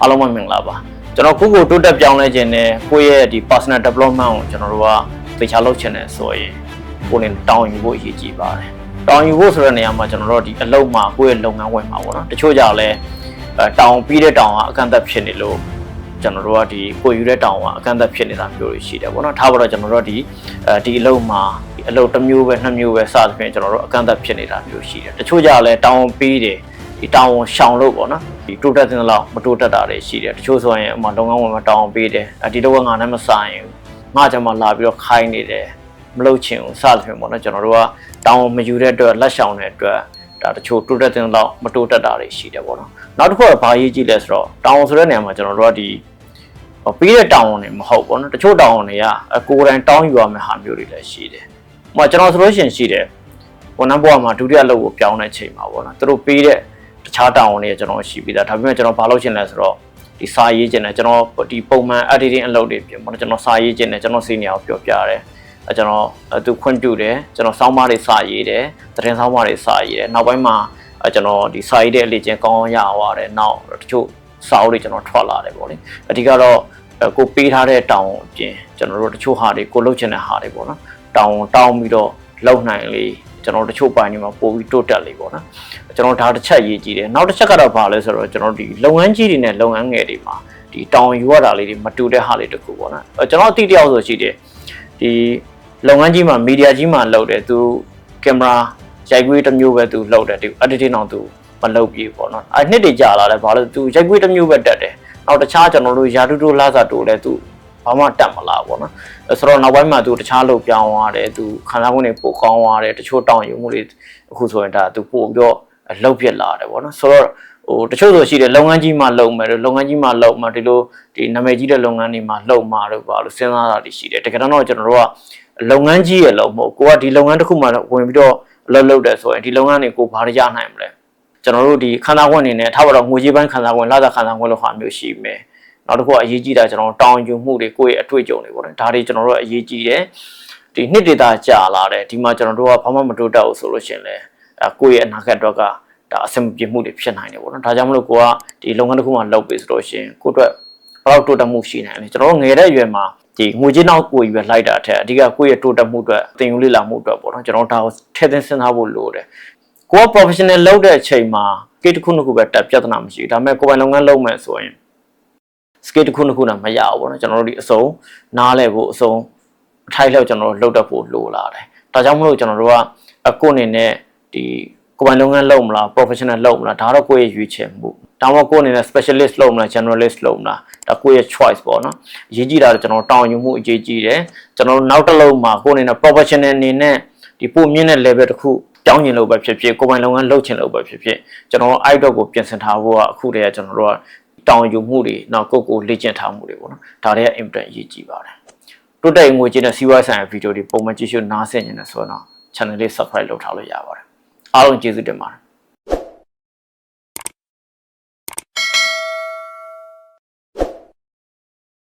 အားလုံးပဲမင်္ဂလာပါကျွန်တော်ကိုကိုတိုးတက်ပြောင်းလဲခြင်းနဲ့ကိုယ့်ရဲ့ဒီ personal development ကိုကျွန်တော်တို့ကသေချာလုပ်ချင်တယ်ဆိုရင်ကိုယ်နဲ့တောင်းယူဖို့အရေးကြီးပါတယ်တောင်းယူဖို့ဆိုတဲ့နေရာမှာကျွန်တော်တို့ဒီအလုပ်မှာကိုယ့်ရဲ့လုပ်ငန်းဝင်မှာပေါ့နော်တချို့ကြလဲအဲတောင်းပြီးတဲ့တောင်းကအကန့်အသတ်ဖြစ်နေလို့ကျွန်တော်တို့ကဒီကိုယူတဲ့တောင်းကအကန့်အသတ်ဖြစ်နေတာမျိုးတွေရှိတယ်ပေါ့နော်ထားပါတော့ကျွန်တော်တို့ဒီအဲဒီအလုပ်မှာဒီအလုပ်တစ်မျိုးပဲနှစ်မျိုးပဲစသဖြင့်ကျွန်တော်တို့အကန့်အသတ်ဖြစ်နေတာမျိုးရှိတယ်တချို့ကြလဲတောင်းပြီးတယ်ဒီတောင်းရှောင်လို့ပေါ့နော် ဒီတိုးတက်တဲ့လောက်မတိုးတက်တာတွေရှိတယ်တချို့ဆိုရင်အမှလုပ်ငန်းဝင်မှာတောင်းပေးတယ်အဲဒီတော့ငါနဲ့မဆိုင်ဘူးငါကြမှာလာပြီးတော့ခိုင်းနေတယ်မလုပ်ချင်ဘူးစသဖြင့်ပေါ့နော်ကျွန်တော်တို့ကတောင်းမယူတဲ့အတွက်လက်ရှောင်တဲ့အတွက်ဒါတချို့တိုးတက်တဲ့လောက်မတိုးတက်တာတွေရှိတယ်ပေါ့နော်နောက်တစ်ခုကဘာရေးကြည့်လဲဆိုတော့တောင်းဆိုတဲ့နေရာမှာကျွန်တော်တို့ကဒီဟိုပြီးတဲ့တောင်းဝန်တွေမဟုတ်ပေါ့နော်တချို့တောင်းဝန်တွေကအကိုယ်တိုင်တောင်းယူရမယ့်ဟာမျိုးတွေလည်းရှိတယ်။ဟိုကျွန်တော်ဆိုလို့ရှိရင်ရှိတယ်ဝန်ထမ်းဘဝမှာဒုတိယလုပ်ကိုပြောင်းတဲ့ချိန်မှာပေါ့နော်သူတို့ပေးတဲ့ တခြားတောင်းဝန်တွေကျွန်တော်ရှိပြီးသားဒါပေမဲ့ကျွန်တော်ဘာလုပ်ချင်လဲဆိုတော့ဒီစာရေးချင်တယ်ကျွန်တော်ဒီပုံမှန် editing အလုပ်တွေပြင်ပေါ့နော်ကျွန်တော်စာရေးချင်တယ်ကျွန်တော် senior ကိုပြောပြတယ်အဲကျွန်တော်အဲသူခွင့်ပြုတယ်ကျွန်တော်စောင်းမတွေစာရေးတယ်သတင်းစောင်းမတွေစာရေးတယ်နောက်ပိုင်းမှာအဲကျွန်တော်ဒီစာရေးတဲ့အလေ့ကျင့်ကောင်းအောင်ရအောင်ရတယ်နောက်တချို့စာအုပ်တွေကျွန်တော်ထွက်လာတယ်ပေါ့လေအဓိကတော့အဲကိုပေးထားတဲ့တောင်းအပြင်ကျွန်တော်တို့တချို့ဟာတွေကိုလုပ်ချင်တဲ့ဟာတွေပေါ့နော်တောင်းတောင်းပြီးတော့လုံနိုင်လေ ကျွန်တော်တချို့ပိုင်းတွေမှာပို့ပြီးတိုးတက်လေပေါ့နော်ကျွန်တော်ဒါတစ်ချက်ရေးကြည့်တယ်နောက်တစ်ချက်ကတော့ဘာလဲဆိုတော့ကျွန်တော်ဒီလုပ်ငန်းကြီးတွေနဲ့လုပ်ငန်းငယ်တွေမှာဒီတောင်းယူရတာလေးတွေမတူတဲ့ဟာလေးတခုပေါ့နော်အဲကျွန်တော်အတိအတယောက်ဆိုရှိတယ်ဒီလုပ်ငန်းကြီးမှာမီဒီယာကြီးမှာလုပ်တယ်သူကင်မရာရိုက်ကွေးတစ်မျိုးပဲသူလုပ်တယ်ဒီ editing တော့သူမလုပ်ပြပေါ့နော်အဲနှစ်တွေကြာလာတယ်ဘာလို့သူရိုက်ကွေးတစ်မျိုးပဲတက်တယ်နောက်တခြားကျွန်တော်တို့ယာတူတူလာစာတူလဲသူ ဘာမှတက်မလာပေါ့နော်အဲဆိုတော့နောက်ပိုင်းမှာသူတခြားလုပ်ပြောင်းသွားတယ်သူခန္ဓာကိုယ်တွေပိုကောင်းသွားတယ်တချို့တောင်းယူမှုတွေအခုဆိုရင်ဒါသူပို့ပြီးတော့လှုပ်ပြက်လာတယ်ပေါ့နော်ဆိုတော့ဟိုတချို့ဆိုရှိတယ်လုပ်ငန်းကြီးမှလုပ်မယ်လို့လုပ်ငန်းကြီးမှလုပ်မှဒီလိုဒီနာမည်ကြီးတဲ့လုပ်ငန်းတွေမှလုပ်မှာလို့ပါလို့စဉ်းစားတာတွေရှိတယ်တကယ်တော့ကျွန်တော်တို့ကလုပ်ငန်းကြီးရလို့မဟုတ်ကိုကဒီလုပ်ငန်းတစ်ခုမှဝင်ပြီးတော့အလုပ်လုပ်တယ်ဆိုရင်ဒီလုပ်ငန်းတွေကိုဘာတွေရနိုင်မလဲကျွန်တော်တို့ဒီခန္ဓာကိုယ်အနေနဲ့ထားပါတော့ငွေကြေးပိုင်းခန္ဓာကိုယ်လာတာခန္ဓာကိုယ်လို့ဟာမျိုးရှိမယ် နောက်တစ်ခုကအရေးကြီးတာကျွန်တော်တောင်းယူမှုတွေကိုယ့်ရဲ့အတွေ့အကြုံတွေပေါ့နော်ဒါတွေကျွန်တော်တို့အရေးကြီးတယ်ဒီနှစ်ဒေတာကြာလာတယ်ဒီမှာကျွန်တော်တို့ကဘာမှမတိုးတက်ဘူးဆိုလို့ရှိရင်လည်းအဲကိုယ့်ရဲ့အနာဂတ်အတွက်ကဒါအဆင်မပြေမှုတွေဖြစ်နိုင်တယ်ပေါ့နော်ဒါကြောင့်မလို့ကိုကဒီလုပ်ငန်းတစ်ခုမှလုပ်ပြီဆိုလို့ရှိရင်ကိုယ့်အတွက်ဘယ်လောက်တိုးတက်မှုရှိနိုင်လဲကျွန်တော်တို့ငယ်တဲ့အရွယ်မှာဒီငွေကြေးနောက်ကိုရွယ်လိုက်တာအထက်အဓိကကိုယ့်ရဲ့တိုးတက်မှုအတွက်သင်ယူလေ့လာမှုအတွက်ပေါ့နော်ကျွန်တော်ဒါကိုထည့်သွင်းစဉ်းစားဖို့လိုတယ်ကိုက professional လုပ်တဲ့အချိန်မှာကိတစ်ခုနှစ်ခုပဲတက်ပြဿနာမရှိဘူးဒါပေမဲ့ကိုယ်ပိုင်လုပ်ငန်းလုပ်မယ်ဆိုရင် scale တစ်ခုနှစ်ခုနဲ့မရဘူးပေါ့နော်ကျွန်တော်တို့ဒီအစုံနားလဲဖို့အစုံအထိုက်လောက်ကျွန်တော်တို့လှုပ်တတ်ဖို့လိုလာတယ်ဒါကြောင့်မလို့ကျွန်တော်တို့ကအကိုအနေနဲ့ဒီကိုယ်ပိုင်လုပ်ငန်းလုပ်မလား professional လုပ်မလားဒါတော့ကိုယ့်ရဲ့ရွေးချယ်မှုဒါမှမဟုတ်ကိုယ်အနေနဲ့ specialist လုပ်မလား generalist လုပ်မလားဒါကိုယ့်ရဲ့ choice ပေါ့နော်အရေးကြီးတာကကျွန်တော်တောင်းယူမှုအရေးကြီးတယ်ကျွန်တော်နောက်တစ်လုံးမှာကိုယ်အနေနဲ့ professional အနေနဲ့ဒီပိုမြင့်တဲ့ level တစ်ခုပြောင်းကျင်လို့ပဲဖြစ်ဖြစ်ကိုယ်ပိုင်လုပ်ငန်းလုပ်ချင်လို့ပဲဖြစ်ဖြစ်ကျွန်တော်အဲ့တော့ကိုပြင်ဆင်ထားဖို့ကအခုတည်းကကျွန်တော်တို့က တောင်းယူမှုတွေနောက်ကိုယ့်ကိုလေ့ကျင့်ထားမှုတွေပေါ့နော်ဒါတွေက impact အရေးကြီးပါတယ်တိုးတက်ငွေကြေးနဲ့စီးပွားဆိုင်ရာဗီဒီယိုတွေပုံမှန်ကြည့်ရှုနားဆင်နေတယ်ဆိုတော့ channel လေး subscribe လုပ်ထားလို့ရပါတယ်အားလုံးကျေးဇူးတင်ပါတယ်